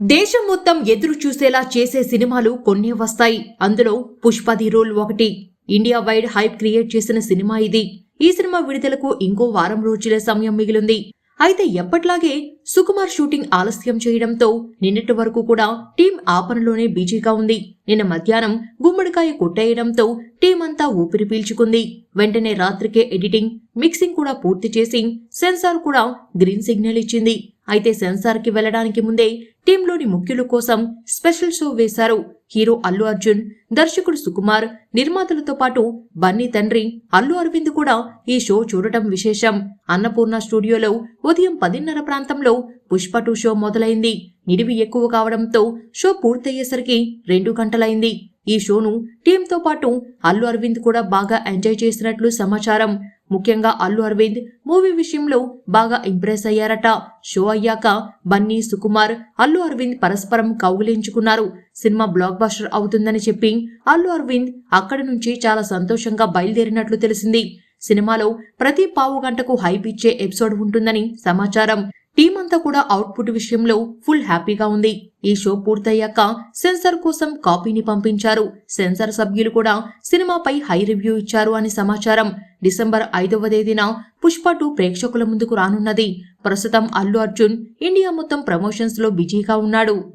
దేశం మొత్తం ఎదురు చూసేలా చేసే సినిమాలు కొన్నే వస్తాయి. అందులో పుష్పది రోల్ ఒకటి. ఇండియా వైడ్ హైప్ క్రియేట్ చేసిన సినిమా ఇది. ఈ సినిమా విడుదలకు ఇంకో వారం రోజుల సమయం మిగిలింది. అయితే ఎప్పట్లాగే సుకుమార్ షూటింగ్ ఆలస్యం చేయడంతో నిన్నటి వరకు కూడా టీం ఆ పనిలోనే బిజీగా ఉంది. నిన్న మధ్యాహ్నం గుమ్మడికాయ కొట్టేయడంతో టీం అంతా ఊపిరి పీల్చుకుంది. వెంటనే రాత్రికే ఎడిటింగ్ మిక్సింగ్ కూడా పూర్తి చేసి సెన్సార్ కూడా గ్రీన్ సిగ్నల్ ఇచ్చింది. అయితే సెన్సార్కి వెళ్ళడానికి ముందే టీంలోని ముఖ్యుల కోసం స్పెషల్ షో వేశారు. హీరో అల్లు అర్జున్ దర్శకుడు సుకుమార్ నిర్మాతలతో పాటు బన్నీ తండ్రి అల్లు అరవింద్ కూడా ఈ షో చూడటం విశేషం. అన్నపూర్ణ స్టూడియోలో ఉదయం పదిన్నర ప్రాంతంలో పుష్ప టూ షో మొదలైంది. నిడివి ఎక్కువ కావడంతో షో పూర్తయ్యేసరికి రెండు గంటలైంది. ఈ షోను టీంతో పాటు అల్లు అరవింద్ కూడా బాగా ఎంజాయ్ చేసినట్లు సమాచారం. ముఖ్యంగా అల్లు అరవింద్ మూవీ విషయంలో బాగా ఇంప్రెస్ అయ్యారట. షో అయ్యాక బన్నీ సుకుమార్ అల్లు అరవింద్ పరస్పరం కౌగులించుకున్నారు. సినిమా బ్లాక్ బస్టర్ అవుతుందని చెప్పి అల్లు అరవింద్ అక్కడి నుంచి చాలా సంతోషంగా బయలుదేరినట్లు తెలిసింది. సినిమాలో ప్రతి పావు గంటకు హైప్ ఇచ్చే ఎపిసోడ్ ఉంటుందని సమాచారం. టీం అంతా కూడా అవుట్పుట్ విషయంలో ఫుల్ హ్యాపీగా ఉంది. ఈ షో పూర్తయ్యాక సెన్సార్ కోసం కాపీని పంపించారు. సెన్సార్ సభ్యులు కూడా సినిమాపై హై రివ్యూ ఇచ్చారు అని సమాచారం. డిసెంబర్ ఐదవ తేదీన పుష్ప టూ ప్రేక్షకుల ముందుకు రానున్నది. ప్రస్తుతం అల్లు అర్జున్ ఇండియా మొత్తం ప్రమోషన్స్లో బిజీగా ఉన్నాడు.